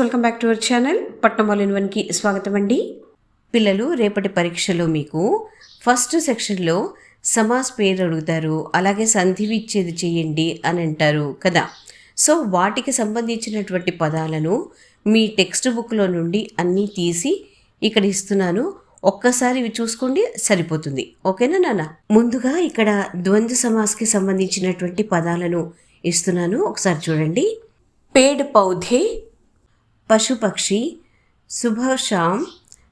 Welcome back to our channel Patnam వన్కి స్వాగతం అండి పిల్లలు రేపటి పరీక్షలో మీకు ఫస్ట్ సెక్షన్లో సమాస్ పేరు అడుగుతారు అలాగే సంధి విచ్చేది చేయండి అని అంటారు కదా. సో వాటికి సంబంధించినటువంటి పదాలను మీ టెక్స్ట్ బుక్లో నుండి అన్నీ తీసి ఇక్కడ ఇస్తున్నాను. ఒక్కసారి ఇవి చూసుకోండి సరిపోతుంది. ఓకేనా నాన్న? ముందుగా ఇక్కడ ద్వంద్వ సమాస్కి సంబంధించినటువంటి పదాలను ఇస్తున్నాను. ఒకసారి చూడండి. పేడ్ పౌధే పశుపక్షి పక్షి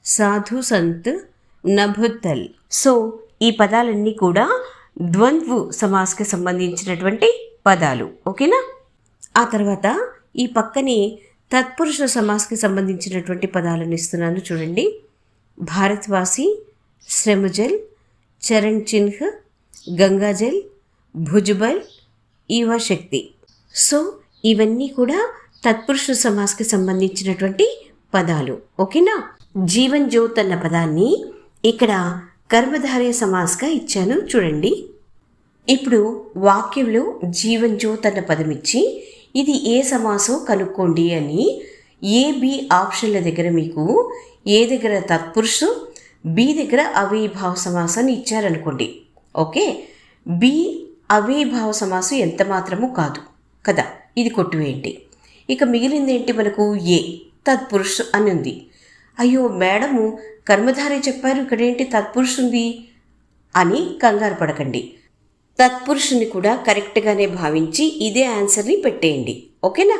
సాధు సంత్ నభుత్తల్ సో ఈ పదాలన్నీ కూడా ద్వంద్వు సమాస్కి సంబంధించినటువంటి పదాలు. ఓకేనా? ఆ తర్వాత ఈ పక్కనే తత్పురుష సమాస్కి సంబంధించినటువంటి పదాలను ఇస్తున్నాను చూడండి. భారత్వాసి శ్రమజల్ చరణ్ చిన్హ్ గంగాజల్ భుజబల్ ఈవా శక్తి సో ఇవన్నీ కూడా తత్పురుష సమాస్కి సంబంధించినటువంటి పదాలు ఓకేనా? జీవన్ జ్యోత్ అన్న పదాన్ని ఇక్కడ కర్మధారయ సమాస్గా ఇచ్చాను చూడండి. ఇప్పుడు వాక్యంలో జీవన్ జ్యోత్ అన్న పదం ఇచ్చి ఇది ఏ సమాసం కనుక్కోండి అని ఏ బి ఆప్షన్ల దగ్గర మీకు ఏ దగ్గర తత్పురుషు బి దగ్గర అవిభావ సమాసాన్ని ఇచ్చారనుకోండి ఓకే? బి అవిభావ సమాసం ఎంత మాత్రము కాదు కదా? ఇది కొట్టువేయండి ఇక మిగిలిందేంటి మనకు? ఏ. తత్పురుష్ అని ఉంది అయ్యో మేడము కర్మధారి చెప్పారు ఇక్కడేంటి తత్పురుషుంది? అని కంగారు పడకండి. తత్పురుషుని కూడా కరెక్ట్గానే భావించి ఇదే ఆన్సర్ని పెట్టేయండి. ఓకేనా?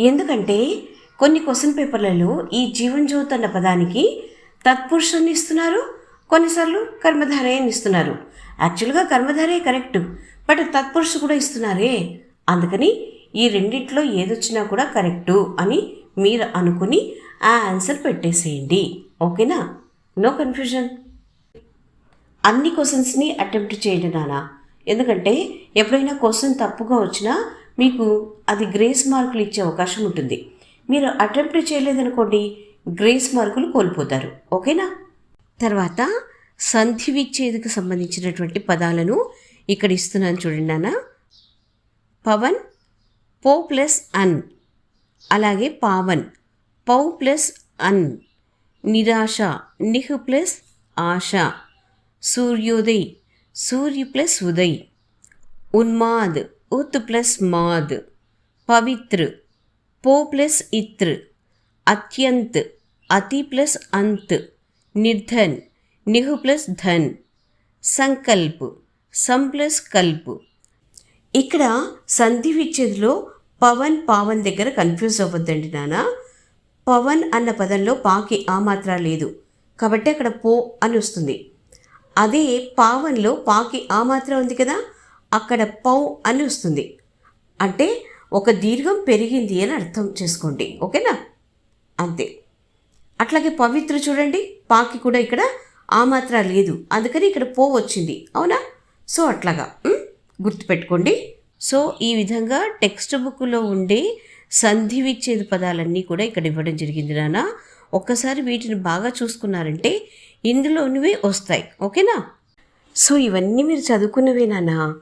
ఎందుకంటే కొన్ని క్వశ్చన్ పేపర్లలో ఈ జీవన్ జ్యోత్ అన్న పదానికి తత్పురుషుని ఇస్తున్నారు కొన్నిసార్లు కర్మధారయాన్ని ఇస్తున్నారు. యాక్చువల్గా కర్మధారే కరెక్ట్ బట్ తత్పురుషు కూడా ఇస్తున్నారే. అందుకని ఈ రెండిట్లో ఏదొచ్చినా కూడా కరెక్టు అని మీరు అనుకుని ఆ ఆన్సర్ పెట్టేసేయండి. ఓకేనా? No confusion? అన్ని క్వశ్చన్స్ని అటెంప్ట్ చేయండి నానా. ఎందుకంటే ఎప్పుడైనా క్వశ్చన్ తప్పుగా వచ్చినా మీకు అది గ్రేస్ మార్కులు ఇచ్చే అవకాశం ఉంటుంది. మీరు అటెంప్ట్ చేయలేదనుకోండి గ్రేస్ మార్కులు కోల్పోతారు. ఓకేనా? తర్వాత సంధి విచ్ఛేదకు సంబంధించినటువంటి పదాలను ఇక్కడ ఇస్తున్నాను చూడండి నాన్న పవన్ పో ప్లస్ అన్ అలాగే పావన్ పౌ ప్లస్ అన్ నిరాశ నిహ్ ప్లస్ ఆశ సూర్యోదయ్ సూర్య ప్లస్ ఉదయ్ ఉన్మాద్ ఉత్ ప్లస్ మాద్ పవిత్ర పో ప్లస్ ఇత్ర అత్యంత్ అతి ప్లస్ అంత్ నిర్ధన్ నిహు ప్లస్ ధన్ సంకల్ప్ సం ప్లస్ కల్ప్ ఇక్కడ సంధి విచ్ఛేదిలో పవన్ పావన్ దగ్గర కన్ఫ్యూజ్ అవ్వద్దండి నాన్న పవన్ అన్న పదంలో పాకి ఆ మాత్ర లేదు. కాబట్టి అక్కడ పో అని వస్తుంది. అదే పావన్లో పాకి ఆ మాత్ర ఉంది కదా అక్కడ పౌ అని వస్తుంది. అంటే ఒక దీర్ఘం పెరిగింది అని అర్థం చేసుకోండి. ఓకేనా? అంతే. అట్లాగే పవిత్ర చూడండి పాకి కూడా ఇక్కడ ఆ మాత్ర లేదు. అందుకని ఇక్కడ పో వచ్చింది. అవునా? సో అట్లాగా గుర్తుపెట్టుకోండి. సో ఈ విధంగా టెక్స్ట్ బుక్లో ఉండే సంధి విచ్ఛేద పదాలన్నీ కూడా ఇక్కడ ఇవ్వడం జరిగింది నాన్న. ఒక్కసారి వీటిని బాగా చూసుకున్నారంటే ఇందులోనివే వస్తాయి. ఓకేనా? సో ఇవన్నీ మీరు చదువుకున్నవే నానా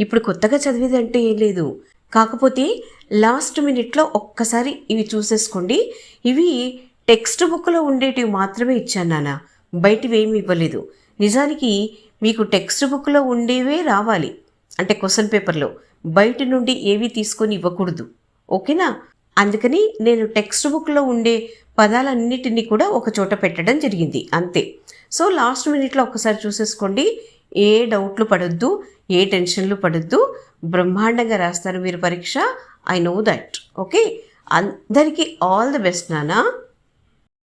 ఇప్పుడు కొత్తగా చదివేదంటే ఏం లేదు. కాకపోతే లాస్ట్ మినిట్లో ఒక్కసారి ఇవి చూసేసుకోండి. ఇవి టెక్స్ట్ బుక్లో ఉండేటివి మాత్రమే ఇచ్చాను నాన్న. బయటివి ఏమి ఇవ్వలేదు. నిజానికి మీకు టెక్స్ట్ బుక్లో ఉండేవే రావాలి. అంటే క్వశ్చన్ పేపర్లో. బయట నుండి ఏవి తీసుకొని ఇవ్వకూడదు. ఓకేనా? అందుకని నేను టెక్స్ట్ బుక్లో ఉండే పదాలన్నిటినీ కూడా ఒక చోట పెట్టడం జరిగింది. అంతే. సో లాస్ట్ మినిట్లో ఒకసారి చూసేసుకోండి. ఏ డౌట్లు పడొద్దు ఏ టెన్షన్లు పడొద్దు. బ్రహ్మాండంగా రాస్తారు మీరు పరీక్ష. I know that. ఓకే? అందరికీ ఆల్ ది బెస్ట్ నానా.